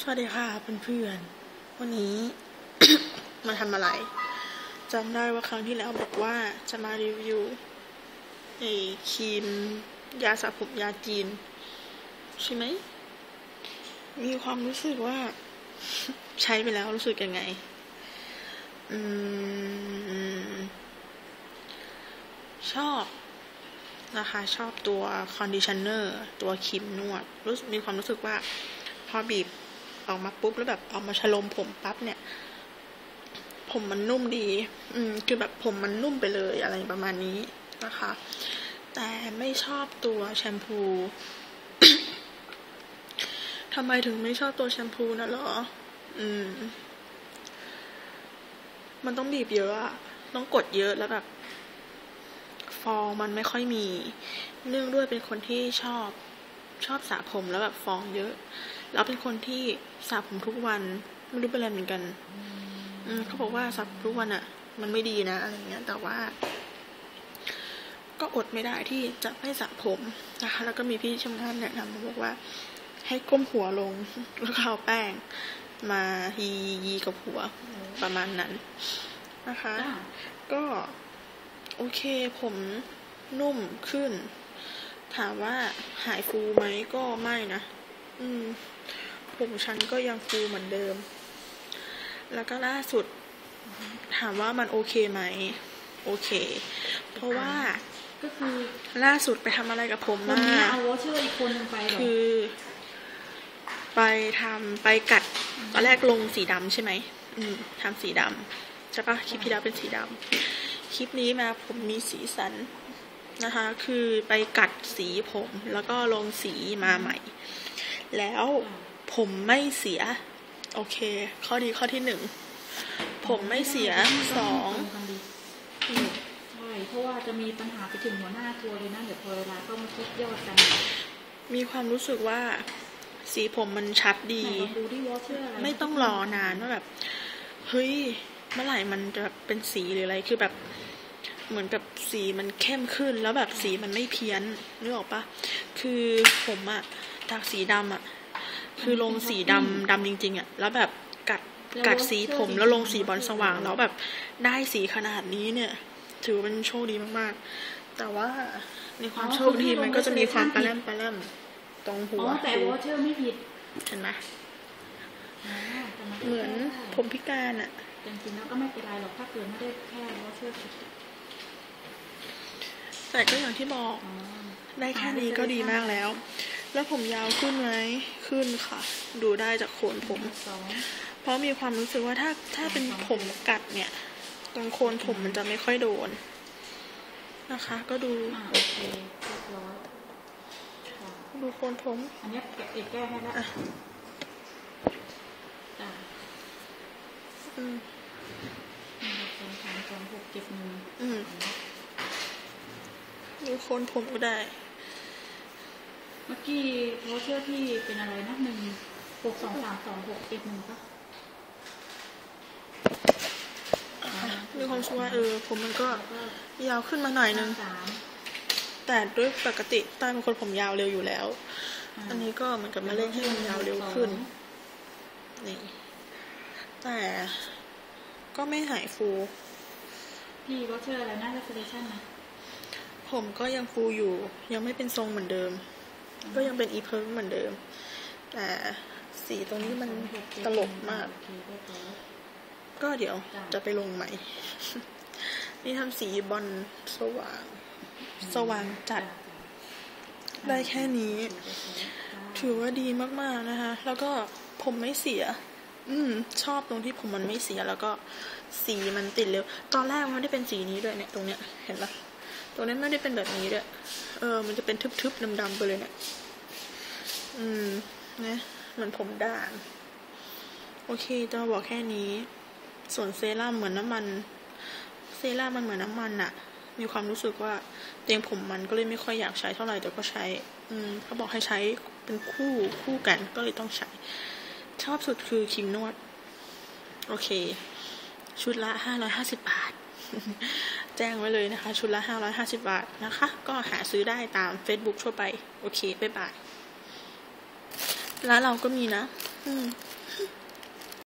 สวัสดีค่ะเพื่อนๆวันนี้ มาทำอะไรจำได้ว่าครั้งที่แล้วบอกว่าจะมารีวิวไอ้ครีม ยาสระผมยาจีน ใช่ไหม มีความรู้สึกว่า ใช้ไปแล้วรู้สึกยังไง อืม ชอบนะคะชอบตัวคอนดิชเนอร์ ตัวครีมนวด รู้สึกมีความรู้สึกว่า พอบีบ ออกมาปุ๊บแล้วแบบเอามาชะลมผมปั๊บเนี่ย ผมมันนุ่มดี อืมคือแบบผมมันนุ่มไปเลยอะไรประมาณนี้นะคะ แต่ไม่ชอบตัวแชมพูทำไมถึงไม่ชอบตัวแชมพูนะเหรอ อืม มันต้องบีบเยอะอะต้องกดเยอะแล้วแบบ ฟองมันไม่ค่อยมี เนื่องด้วยเป็นคนที่ชอบชอบสระผมแล้วแบบฟองเยอะ แล้วเป็นคนที่สระผมทุกวันไม่รู้เป็นอะไรเหมือนกัน อืมเขาบอกว่าสระผมทุกวันอะ่ะ มันไม่ดีนะอะไรเงี้ย แต่ว่า ก็อดไม่ได้ที่จะไม่สระผมนะคะแล้วก็มีพี่ชำนาญแนะนำมาบอกว่า ให้ก้มหัวลงแล้วก็เอาแป้ง มายียีกับหัวประมาณนั้นนะคะจ้าก็โอเคผมนุ่มขึ้น ถามว่าหายฟูไหมก็ไม่นะ อืม ผมฉันก็ยังฟูเหมือนเดิม แล้วก็ล่าสุด ถามว่ามันโอเคไหม โอเค เพราะว่าก็คือล่าสุดไปทำอะไรกับผมคนมานี้เอาวอเชอร์อีกคนหนึงไปเหรอคือ ไปทำไปกัดตอนแรกลงสีดำใช่ไหมอืมทำสีดำใช่ปะคลิปที่แล้วเป็นสีดำคลิปนี้มาผมมีสีสันนะคะ คือไปกัดสีผมแล้วก็ลงสีมาใหม่ แล้วผมไม่เสีย โอเค ข้อดีข้อที่หนึ่ง ผมไม่เสียสองตรงกันดีอืมใช่เพราะว่าจะมีปัญหาไปถึงหัวหน้าทัวร์เลยนะเดี๋ยวพอเวลาก็มาคิดยอดกัน มีความรู้สึกว่าสีผมมันชัดดีไหนลองดูที่วอเชอร์อะไรไม่ต้องรอนานว่าแบบ เฮ้ย เมื่อไหร่มันจะแบบเป็นสีหรืออะไร คือแบบ เหมือนแบบสีมันเข้มขึ้นแล้วแบบสีมันไม่เพี้ยนนึกออกปะคือผมอะ จากสีดำอะคือลงสีดำดำจริง ๆอะแล้วแบบกัดกัดสีผมแล้วลงสีบอลสว่าง แล้วแบบได้สีขนาดนี้เนี่ย ถือว่าเป็นโชคดีมากๆ แต่ว่าในความโชคดีมันก็จะมีความปลาแรมปลาแรมตรงหัอ๋วอแต่วอเชอร์ไม่ผิดเห็นไหมอ๋อแต่นก็เหมือนแก้ได้ผมพิการอะแต่จริงๆแล้วก็ไม่เป็นไรหรอกถ้าเกิดไม่ได้แค่วอเชอร์ผิดแต่ก็อย่างที่บอกอ๋อได้แค่นี้ก็ดีมากแล้ว แล้วผมยาวขึ้นไหมขึ้นค่ะ ดูได้จากโคนผมสองเพราะมีความรู้สึกว่าถ้าถ้าเป็นผมกัดเนี่ย ตรงโคนผมมันจะไม่ค่อยโดน นะคะ ก็ดูอ่าโอเคเรียบร้อยค่ะดูโคนผม อันเนี้ยแกะเอกแก้ให้แล้วอะจ้าอืมหนึ่งสองสามสองหกเจ็ดหนึ่งอืมดูโคนผมก็ได้ เมื่อกี้วอเชอร์ที่เป็นอะไรนะหนึ่งหกสองสามสองหกเจ็ดหนึ่งปะมีความรู้สึกว่าเออ ผมมันก็แล้วก็ยาวขึ้นมาหน่อยนึงสามแต่ด้วยปกติต้าเป็นคนผมยาวเร็วอยู่แล้ว อันนี้ก็เหมือนกับมาเร่งให้มันยาวเร็วขึ้นนี่แต่ก็ไม่หายฟู พี่วอเชอร์อะไรนะเรสเ a ชั่นนะผมก็ยังฟูอยู่ ยังไม่เป็นทรงเหมือนเดิม ก็ยังเป็นอีเพิร์เหมือนเดิม แต่สีตรงนี้มันตลกมาก ก็เดี๋ยวจะจะไปลงใหม่ นี่ทำสีบอลสว่าง สว่างจัด ได้แค่นี้ ถือว่าดีมากๆนะคะ แล้วก็ผมไม่เสีย อืม ชอบตรงที่ผมมันไม่เสียแล้วก็สีมันติดเร็ว ตอนแรกมันไม่ได้เป็นสีนี้ด้วยเนี่ย ตรงเนี้ย เห็นปะ ตรงนี้ไม่ได้เป็นแบบนี้ด้วยเออ มันจะเป็นทึบๆดำๆไปเลยเนี่ยอืมนะมือนผมด่าง โอเคจะบอกแค่นี้ ส่วนเซรั่มเหมือนน้ำมัน เซรั่มมันเหมือนน้ำมันอะมีความรู้สึกว่าเตียงผมมันก็เลยไม่ค่อยอยากใช้เท่าไหร่แต่ก็ใช้ อืมเขาบอกให้ใช้เป็นคู่คู่กันก็เลยต้องใช้ ชอบสุดคือครีมนวด โอเค ชุดละห้าร้อยห้าสิบบาท แจ้งไว้เลยนะคะ ชุดละ 550 บาทนะคะ ก็หาซื้อได้ตาม Facebook ทั่วไป โอเค บ๊ายบาย ร้านเราก็มีนะ อืม